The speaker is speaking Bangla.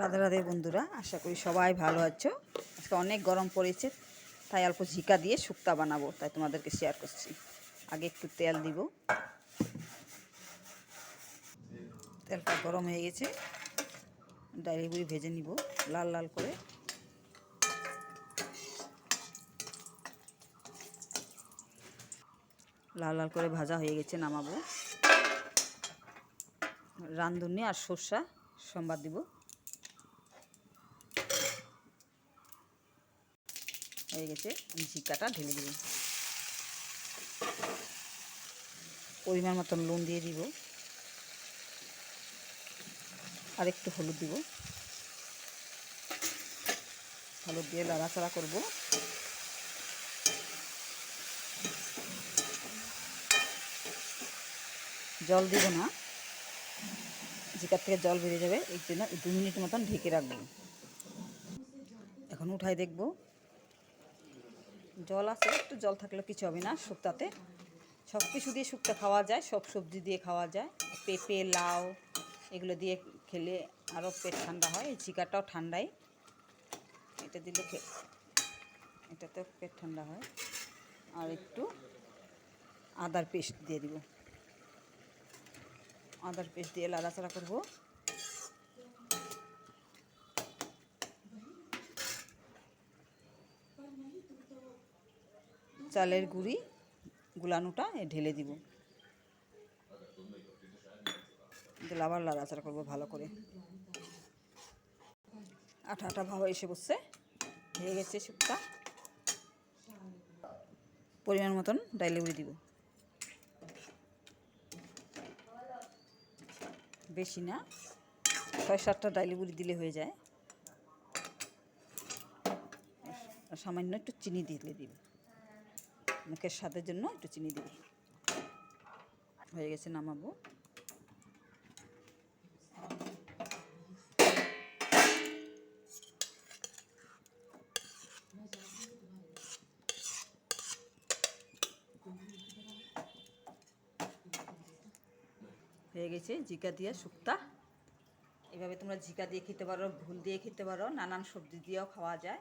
রাধে রাধে বন্ধুরা, আশা করি সবাই ভালো আছো। আজকে অনেক গরম পড়েছে, তাই অল্প ঝিকা দিয়ে শুক্তা বানাবো, তাই তোমাদেরকে শেয়ার করছি। আগে একটু তেল দিব। তেলটা গরম হয়ে গেছে ডাইরিগুড়ি ভেজে নিব, লাল লাল করে। লাল লাল করে ভাজা হয়ে গেছে, নামাবো। রান্ধুনি আর সর্ষা সোমবার দিব। হয়ে গেছে, আমি ঝিকাটা ঢেলে দিব। পরিমাণ মতন নুন দিয়ে দিব। আর একটু হলুদ দিব। হলুদ দিয়ে লাড়াচাড়া করব। জল দিব না। জিকার থেকে জল বেরিয়ে যাবে, এই জন্য দু মিনিট মতন ঢেকে রাখব। এখন উঠাই দেখব। জল আছে, একটু জল থাকলে কিছু হবে না শুক্তাতে। সব কিছু দিয়ে শুক্তা খাওয়া যায়, সব সবজি দিয়ে খাওয়া যায়। পেঁপে, লাউ, এগুলো দিয়ে খেলে আরও পেট ঠান্ডা হয়, এই চিকাটাও ঠান্ডাই। এটা দিলে এটাতেও পেট ঠান্ডা হয়। আর একটু আদার পেস্ট দিয়ে দিব। আদার পেস্ট দিয়ে লাড়াচাড়া করব। চালের গুঁড়ি গুলানোটা ঢেলে দিব। আবার লাড়াচাড়া করব ভালো করে। আঠা আঠা ভাব এসে বসছে হয়ে গেছে শুকটা পরিমাণ মতন ডাইলে গুঁড়ি দিব। বেশি না, ছয় সাতটা ডাইলি গুঁড়ি দিলে হয়ে যায়। সামান্য একটু চিনি দিলে দিবে। মুখের স্বাদের জন্য একটু চিনি দিবে হয়ে গেছে নামাবো। হয়ে গেছে জিকা দিয়ে শুক্তা। এভাবে তোমরা জিকা দিয়ে খেতে পারো, ভুল দিয়ে খেতে পারো, নানান সবজি দিয়েও খাওয়া যায়।